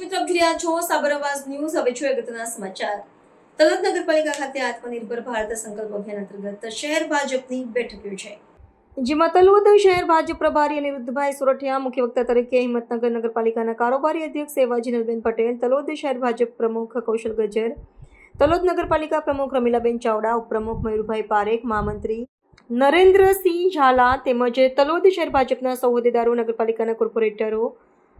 મિત્રો આપ જોઈ છો, સાબર ન્યૂઝ. હવે જોઈએ અગત્યના સમાચાર. તલત નગરપાલિકા ખાતે આત્મનિર્ભર ભારત સંકલ્પ અભિયાન અંતર્ગત શહેર ભાજપની બેઠક યોજાઈ. જેમાં તલવદ શહેર ભાજપ પ્રભારી અનિરુદ્ધભાઈ સુરઠિયા, મુખ્ય વક્તા તરીકે હિંમતનગર નગરપાલિકાના કારોબારી અધ્યક્ષ સેવાજી નલબેન પટેલ તલોદ શહેર ભાજપ પ્રમુખ કૌશલ ગજર તલોદ નગરપાલિકા પ્રમુખ રમીલાબેન ચાવડા, ઉપપ્રમુખ મયુરભાઈ પારેખ, મહામંત્રી નરેન્દ્રસિંહ ઝાલા તેમજ તલોદ શહેર ભાજપના સૌ નગરપાલિકાના કોર્પોરેટરો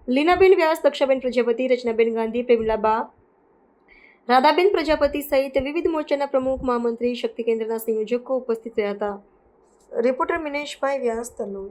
લીનાબેન વ્યાસ, દક્ષાબેન પ્રજાપતિ, રચનાબેન ગાંધી, પ્રેમલાબા, રાધાબેન પ્રજાપતિ સહિત વિવિધ મોરચાના પ્રમુખ મહામંત્રી, શક્તિ કેન્દ્રના સંયોજકો ઉપસ્થિત રહ્યા હતા. રિપોર્ટર મિનેશભાઈ વ્યાસ, તલોદ.